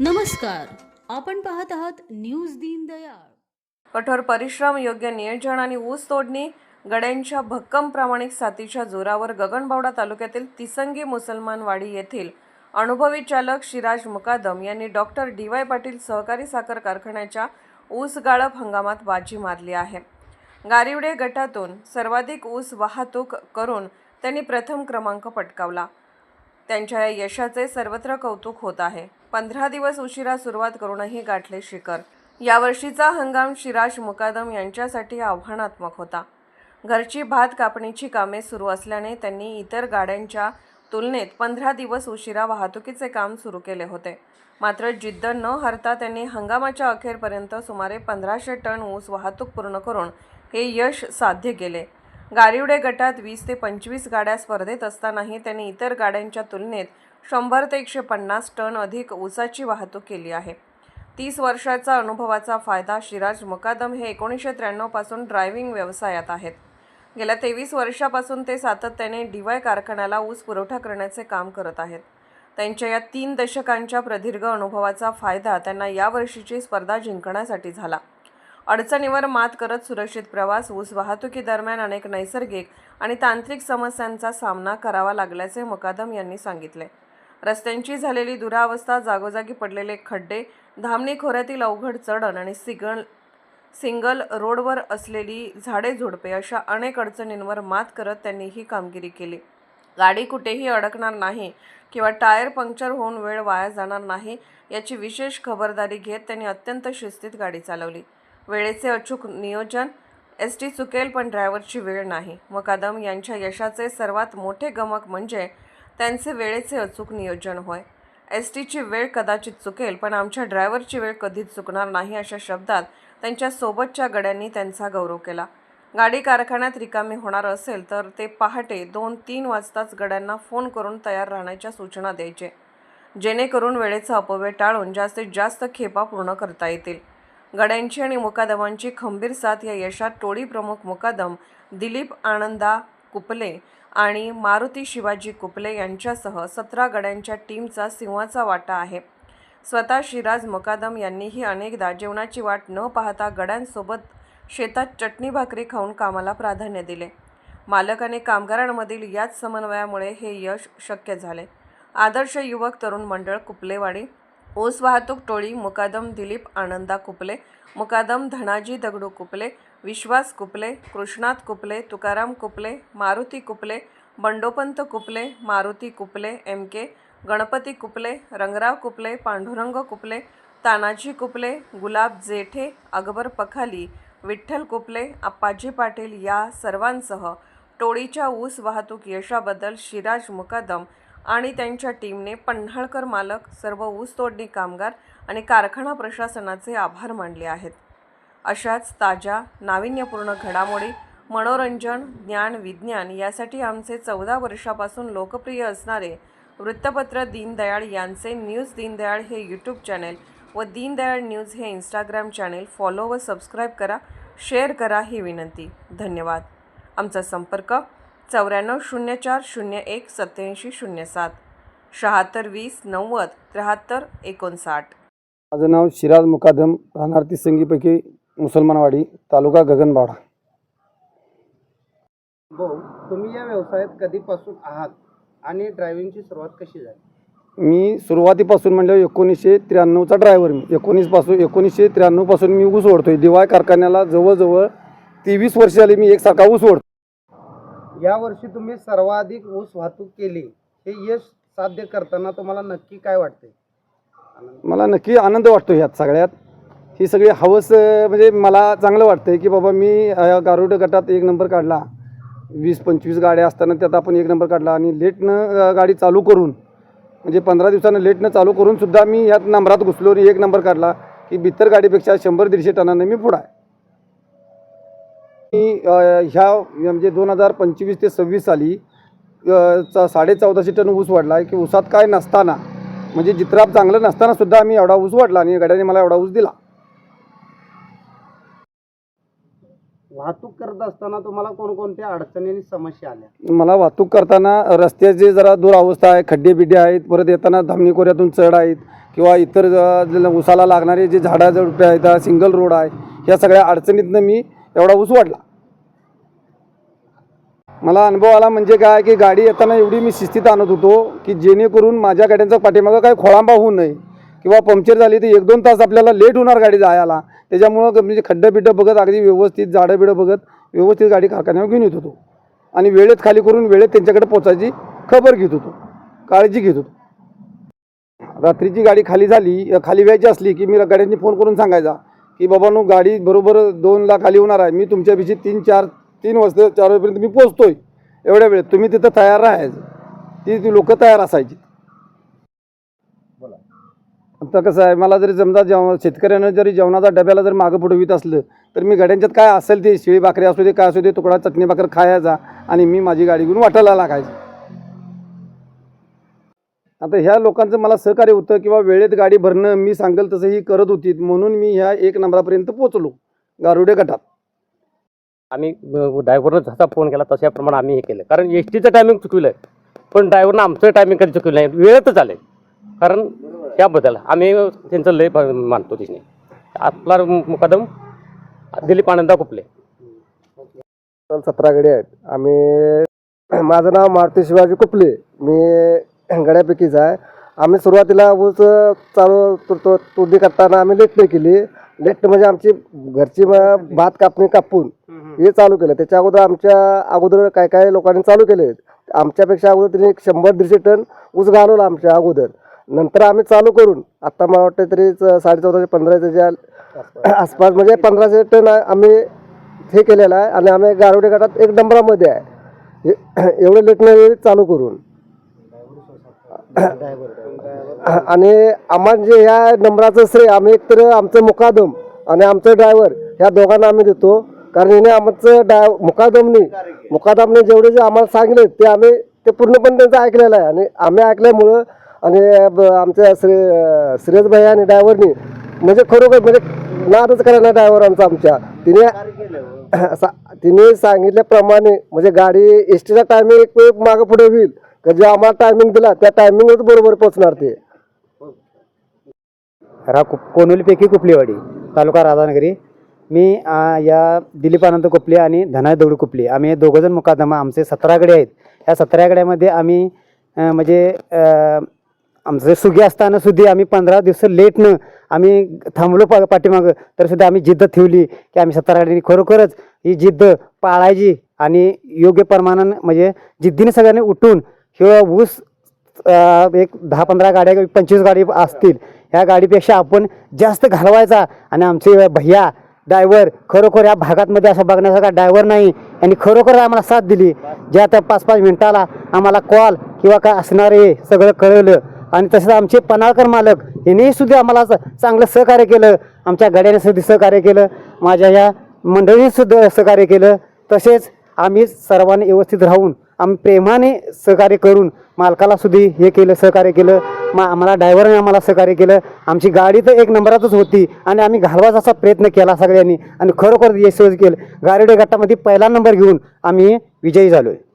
नमस्कार. आपण पाहत आहात न्यूज दीनदयाळ कठोर परिश्रम योग्य नियोजन आणि ऊस तोडणी गड्यांच्या भक्कम प्रामाणिक साथीच्या जोरावर गगनबावडा तालुक्यातील तिसंगी मुसलमानवाडी येथील अनुभवी चालक शिराज मुकादम यांनी डॉक्टर डी वाय पाटील सहकारी साखर कारखान्याच्या ऊस गाळप हंगामात बाजी मारली आहे. गारिवडे गटातून सर्वाधिक ऊस वाहतूक करून त्यांनी प्रथम क्रमांक पटकावला. त्यांच्या या यशाचे सर्वत्र कौतुक होत आहे. पंधरा दिवस उशिरा सुरुवात करूनही गाठले शिखर. यावर्षीचा हंगाम शिराज मुकादम यांच्यासाठी आव्हानात्मक होता. घरची भात कापणीची कामे सुरू असल्याने त्यांनी इतर गाड्यांच्या तुलनेत पंधरा दिवस उशिरा वाहतुकीचे काम सुरू केले होते. मात्र जिद्द न हरता त्यांनी हंगामाच्या अखेरपर्यंत सुमारे पंधराशे टन ऊस वाहतूक पूर्ण करून हे यश साध्य केले. गारिवडे गटात वीस ते पंचवीस गाड्या स्पर्धेत असतानाही त्यांनी इतर गाड्यांच्या तुलनेत शंभर ते एकशे पन्नास टन अधिक ऊसाची वाहतूक केली आहे. तीस वर्षाचा अनुभवाचा फायदा शिराज मुकादम हे एकोणीसशे त्र्याण्णवपासून ड्रायव्हिंग व्यवसायात आहेत. गेल्या तेवीस वर्षापासून ते सातत्याने डी वाय कारखान्याला ऊस पुरवठा करण्याचे काम करत आहेत. त्यांच्या या तीन दशकांच्या प्रदीर्घ अनुभवाचा फायदा त्यांना यावर्षीची स्पर्धा जिंकण्यासाठी झाला. अडचणीवर मात करत सुरक्षित प्रवास ऊस वाहतुकीदरम्यान अनेक नैसर्गिक आणि तांत्रिक समस्यांचा सामना करावा लागल्याचे मुकादम यांनी सांगितले. रस्त्यांची झालेली दुरावस्था जागोजागी पडलेले खड्डे धामणी खोऱ्यातील अवघड चढण आणि सिगल सिंगल रोडवर असलेली झाडे झुडपे अशा अनेक अडचणींवर मात करत त्यांनी ही कामगिरी केली. गाडी कुठेही अडकणार नाही किंवा टायर पंक्चर होऊन वेळ वाया जाणार नाही याची विशेष खबरदारी घेत त्यांनी अत्यंत शिस्तीत गाडी चालवली. वेळेचे अचूक नियोजन एस टी चुकेल पण ड्रायव्हरची वेळ नाही. मुकादम यांच्या यशाचे सर्वात मोठे गमक म्हणजे त्यांचे वेळेचे अचूक नियोजन होय. एस टीची वेळ कदाचित चुकेल पण आमच्या ड्रायव्हरची वेळ कधीच चुकणार नाही अशा शब्दात त्यांच्या सोबतच्या गड्यांनी त्यांचा गौरव केला. गाडी कारखान्यात रिकामी होणार असेल तर ते पहाटे दोन तीन वाजताच गड्यांना फोन करून तयार राहण्याच्या सूचना द्यायचे. जेणेकरून वेळेचा अपव्यय टाळून जास्तीत जास्त खेपा पूर्ण करता येतील. गड्यांची आणि मुकादमांची खंबीर साथ या यशात टोळी प्रमुख मुकादम दिलीप आनंदा कुपले आणि मारुती शिवाजी कुपले यांच्यासह सतरा गड्यांच्या टीमचा सिंहाचा वाटा आहे. स्वतः शिराज मुकादम यांनीही अनेकदा जेवणाची वाट न पाहता गड्यांसोबत शेतात चटणी भाकरी खाऊन कामाला प्राधान्य दिले. मालक आणि कामगारांमधील याच समन्वयामुळे हे यश शक्य झाले. आदर्श युवक तरुण मंडळ कुपलेवाडी ऊस वाहतूक टोळी मुकादम दिलीप आनंदा कुपले मुकादम धनाजी दगडू कुपले विश्वास कुपले कृष्णात कुपले तुकाराम कुपले मारुती कुपले बंडोपंत कुपले मारुती कुपले एम के गणपती कुपले रंगराव कुपले पांडुरंग कुपले तानाजी कुपले गुलाब जेठे अकबर पखाली विठ्ठल कुपले आप्पाजी पाटील या सर्वांसह टोळीच्या ऊस वाहतूक यशाबद्दल शिराज मुकादम आणि त्यांच्या टीमने पन्हाळकर मालक सर्व ऊस तोडणी कामगार आणि कारखाना प्रशासनाचे आभार मानले आहेत. अशाच ताज्या नाविन्यपूर्ण घडामोडी मनोरंजन ज्ञान विज्ञान यासाठी आमचे चौदा वर्षापासून लोकप्रिय असणारे वृत्तपत्र दीनदयाळ यांचे न्यूज दीनदयाळ हे यूट्यूब चॅनेल व दीनदयाळ न्यूज हे इंस्टाग्राम चॅनेल फॉलो व सबस्क्राईब करा शेअर करा ही विनंती. धन्यवाद. आमचा संपर्क चौऱ्याण्णव शून्य चार शून्य एक सत्याऐंशी शून्य सात. शहात्तर वीस नव्वद त्र्याहत्तर एकोणसाठ. माझं नाव शिराज मुकादम. राहणार तिसंगीपैकी मुसलमानवाडी तालुका गगनबावडा. भाऊ तुम्ही या व्यवसायात कधीपासून आहात आणि ड्रायव्हिंगची सुरुवात कशी झाली? मी सुरुवातीपासून म्हणलं एकोणीसशे त्र्याण्णवचा ड्रायव्हर मी. एकोणीसपासून एकोणीसशे त्र्याण्णवपासून मी ऊस ओढतोय. दिवाय कारखान्याला जवळजवळ तेवीस वर्ष झाली मी एकसारखा ऊस ओढतो या वर्षी तुम्ही सर्वाधिक ऊस वाहतूक केली. हे यश साध्य करताना तुम्हाला नक्की काय वाटते मला नक्की आनंद वाटतो ह्यात सगळ्यात. ही सगळी हवस म्हणजे मला चांगलं वाटतंय की बाबा मी गारुड गटात एक नंबर काढला. वीस पंचवीस गाड्या असताना त्यात आपण एक नंबर काढला आणि लेटनं गाडी चालू करून म्हणजे पंधरा दिवसानं लेटनं चालू करून सुद्धा मी ह्यात नंबरात घुसलो आणि एक नंबर काढला की बित्तर गाडीपेक्षा शंभर दीडशे टनानं मी पुढं आहे. मी ह्या म्हणजे दोन हजार पंचवीस ते सव्वीस साली चा साडे चौदाशे टन ऊस वाढला आहे की ऊसात काय नसताना म्हणजे जित्राप चांगलं नसतानासुद्धा आम्ही एवढा ऊस वाढला आणि गाड्याने मला एवढा ऊस दिला. वाहतूक करत असताना तुम्हाला कोणकोणत्या अडचणी आणि समस्या आल्या? मला वाहतूक करताना रस्त्याची जरा दुरावस्था आहे खड्डे बिड्डे आहेत परत येताना धामणी कोऱ्यातून चढ आहेत किंवा इतर उसाला लागणारे जे झाडाझडपे आहेत सिंगल रोड आहे ह्या सगळ्या अडचणीतनं मी एवढा ऊस वाढला. मला अनुभव आला म्हणजे काय की गाडी येताना एवढी मी शिस्तीत आणत होतो की जेणेकरून माझ्या गाड्यांचा पाठीमागं काही खोळांबा होऊ नये. किंवा पंक्चर झाली तर एक दोन तास आपल्याला लेट होणार गाडी जायला. त्याच्यामुळं म्हणजे खड्डं बिड्डं बघत अगदी व्यवस्थित झाडं बिडं बघत व्यवस्थित गाडी कारखान्यावर घेऊन येत होतो. आणि वेळेत खाली करून वेळेत त्यांच्याकडे पोचायची खबर घेत होतो. काळजी घेत होतो. रात्रीची गाडी खाली झाली खाली व्यायची असली की मी गाड्यांनी फोन करून सांगायचा की बाबांनो गाडी बरोबर दोनला खाली होणार आहे. मी तुमच्यापेक्षा तीन चार तीन वाजता चार वाजेपर्यंत मी पोचतोय. एवढ्या वेळेत तुम्ही तिथं तयार राहायचं. ती ती लोकं तयार असायची. आता कसं आहे मला जरी समजा जेव शेतकऱ्यानं जरी जेवणाचा डब्याला जर मागं पुढवीत असलं तर मी गाड्यांच्यात काय असेल ते शिळी भाकरी असू दे काय असू दे तुकडा चटणी भाकर खायचा आणि मी माझी गाडी घेऊन वाटायला लागायची. आता ह्या लोकांचं मला सहकार्य होतं किंवा वेळेत गाडी भरणं मी सांगेल तसं ही करत होती म्हणून मी ह्या एक नंबरापर्यंत पोचलो गारुडे गटात. आम्ही ड्रायव्हरनं जसा फोन केला तशाप्रमाणे आम्ही हे केलं. कारण एस टीचं टायमिंग चुकलं आहे पण ड्रायव्हरनं आमचं टायमिंग कधी चुकलं नाही वेळेतच आलं कारण त्याबद्दल आम्ही त्यांचं लय मानतो तिने आपला मुकादम दिलीप आनंदा कुपले. सतरा गडी आहेत. आम्ही माझं नाव मारुती शिवाजी कुपले. मी गड्यापैकीच आहे आम्ही सुरुवातीला ऊस चालू तुरतो तुरडी तोडणी करताना आम्ही लेटणे केली. लेट म्हणजे आमची घरची भात कापणी कापून हे चालू केलं. त्याच्या अगोदर आमच्या अगोदर काय काय लोकांनी चालू केले. आमच्यापेक्षा अगोदर त्यांनी शंभर दीडशे टन ऊस घालवला आमच्या अगोदर. नंतर आम्ही चालू करून आता मला वाटतं तरी साडे चौदाशे पंधराशेच्या आसपास. म्हणजे पंधराशे टन आम्ही हे केलेलं आहे आणि आम्ही गारवडे गटात एक नंबरामध्ये आहे. एवढे लेटणं चालू करून. आणि आम्हाला जे ह्या नंबराचं श्रेय आम्ही एकतर आमचं मुकादम आणि आमचं ड्रायव्हर ह्या दोघांना आम्ही देतो. कारण हिने आमचं डाय मुकादमनी मुकादमने जेवढे जे आम्हाला सांगितले ते आम्ही ते पूर्णपणे त्यांचं ऐकलेलं आहे. आणि आम्ही ऐकल्यामुळं आणि ब- आमच्या श्री श्रेयस भाई आणि ड्रायव्हरनी म्हणजे खरोखर म्हणजे नादच करायला ड्रायव्हरांचा आमच्या. तिने सा- तिने सांगितल्याप्रमाणे म्हणजे गाडी एस टीचा टायमिंग एक वेळ मागं पुढे होईल. का जे आम्हाला टायमिंग दिला त्या टायमिंगच बरोबर पोहोचणार ते. रा कुप कोनोलीपैकी कुपलीवाडी तालुका राधानगरी. मी आ, या दिलीप आनंद कुपले आणि धनाय दौड कुपले. आम्ही हे दोघंजण मुकादमा आमचे सतरा गडे आहेत. ह्या सतरा गड्यामध्ये आम्ही म्हणजे आमचं सुगी असताना सुद्धा आम्ही पंधरा दिवस लेटनं आम्ही थांबलो पा पाठीमागं. तर सुद्धा आम्ही जिद्द ठेवली की आम्ही सतरा गाडीने खरोखरच ही जिद्द पाळायची आणि योग्य प्रमाणानं म्हणजे जिद्दीने सगळ्यांनी उठून किंवा ऊस एक दहा पंधरा गाड्या पंचवीस गाडी असतील ह्या गाडीपेक्षा आपण जास्त घालवायचा आणि आमचे भैया डायव्हर खरोखर या भागातमध्ये असं बघण्यासारखा डायव्हर नाही. यांनी खरोखर आम्हाला साथ दिली. ज्या त्या पाच पाच मिनिटाला आम्हाला कॉल किंवा काय असणार आहे सगळं कळवलं आणि तसंच आमचे पनाळकर मालक यांनीही सुद्धा आम्हाला चांगलं सहकार्य केलं. आमच्या गड्याने सुद्धा सहकार्य केलं. माझ्या या मंडळीने सुद्धा सहकार्य केलं. तसेच आम्ही सर्वांनी व्यवस्थित राहून आम्ही प्रेमाने सहकार्य करून मालकाला सुद्धा हे केलं सहकार्य केलं. मा आम्हाला ड्रायव्हरने आम्हाला सहकार्य केलं. आमची गाडी तर एक नंबरातच होती आणि आम्ही घालवायचा असा प्रयत्न केला सगळ्यांनी आणि खरोखर यशस्वी केलं. गारुडे गटामध्ये पहिला नंबर घेऊन आम्ही विजयी झालो आहे